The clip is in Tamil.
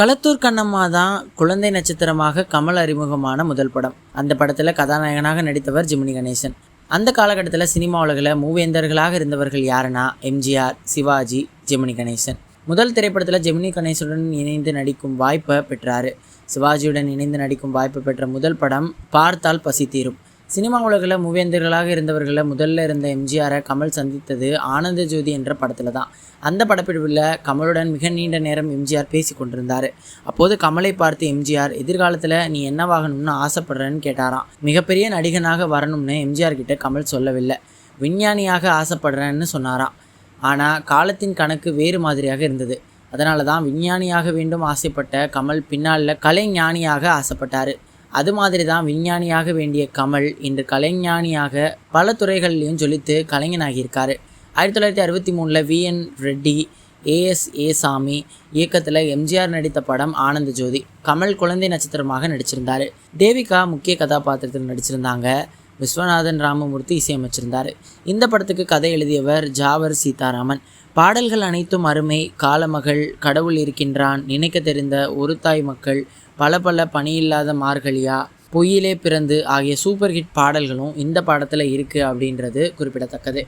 களத்தூர் கண்ணம்மா தான் குழந்தை நட்சத்திரமாக கமல் அறிமுகமான முதல் படம். அந்த படத்தில் கதாநாயகனாக நடித்தவர் ஜிமினி கணேசன். அந்த காலகட்டத்தில் சினிமா உலகில் மூவேந்தர்களாக இருந்தவர்கள் யாருன்னா எம்ஜிஆர் சிவாஜி ஜெமினி கணேசன். முதல் திரைப்படத்தில் ஜெமினி கணேசனுடன் இணைந்து நடிக்கும் வாய்ப்பை பெற்றார். சிவாஜியுடன் இணைந்து நடிக்கும் வாய்ப்பு பெற்ற முதல் படம் பார்த்தால் பசி தீரும். சினிமா உலகில் மூவேந்தர்களாக இருந்தவர்களில் முதல்ல இருந்த எம்ஜிஆரை கமல் சந்தித்தது ஆனந்த ஜோதி என்ற படத்தில் தான். அந்த படப்பிடிவில் கமலுடன் மிக நீண்ட நேரம் எம்ஜிஆர் பேசி கொண்டிருந்தார். அப்போது கமலை பார்த்து எம்ஜிஆர் எதிர்காலத்தில் நீ என்னவாகணும்னு ஆசைப்படுறேன்னு கேட்டாராம். மிகப்பெரிய நடிகனாக வரணும்னு எம்ஜிஆர் கிட்ட கமல் சொல்லவில்லை. விஞ்ஞானியாக ஆசைப்படுறேன்னு சொன்னாராம். ஆனால் காலத்தின் கணக்கு வேறு மாதிரியாக இருந்தது. அதனால தான் விஞ்ஞானியாக வேண்டும் ஆசைப்பட்ட கமல் பின்னால் கலைஞானியாக ஆசைப்பட்டார். அது மாதிரி தான் விஞ்ஞானியாக வேண்டிய கமல் இன்று கலைஞானியாக பல துறைகள்லையும் ஜொலித்து கலைஞனாகியிருக்காரு. ஆயிரத்தி தொள்ளாயிரத்தி அறுபத்தி மூணில் VN Reddy A S A Sami இயக்கத்தில் எம்ஜிஆர் நடித்த படம் ஆனந்த ஜோதி. கமல் குழந்தை நட்சத்திரமாக நடிச்சிருந்தார். தேவிகா முக்கிய கதாபாத்திரத்தில் நடிச்சிருந்தாங்க. விஸ்வநாதன் ராமமூர்த்தி இசையமைச்சிருந்தார். இந்த படத்துக்கு கதை எழுதியவர் ஜாவர் சீதாராமன். பாடல்கள் அனைத்தும் அருமை. காலமகள் கடவுள் இருக்கின்றான் நினைக்க தெரிந்த ஒரு தாய் மக்கள் பல பல பணியில்லாத மார்கழியா பொய்யிலே பிறந்து ஆகிய சூப்பர் ஹிட் பாடல்களும் இந்த படத்தில் இருக்குது அப்படின்றது குறிப்பிடத்தக்கது.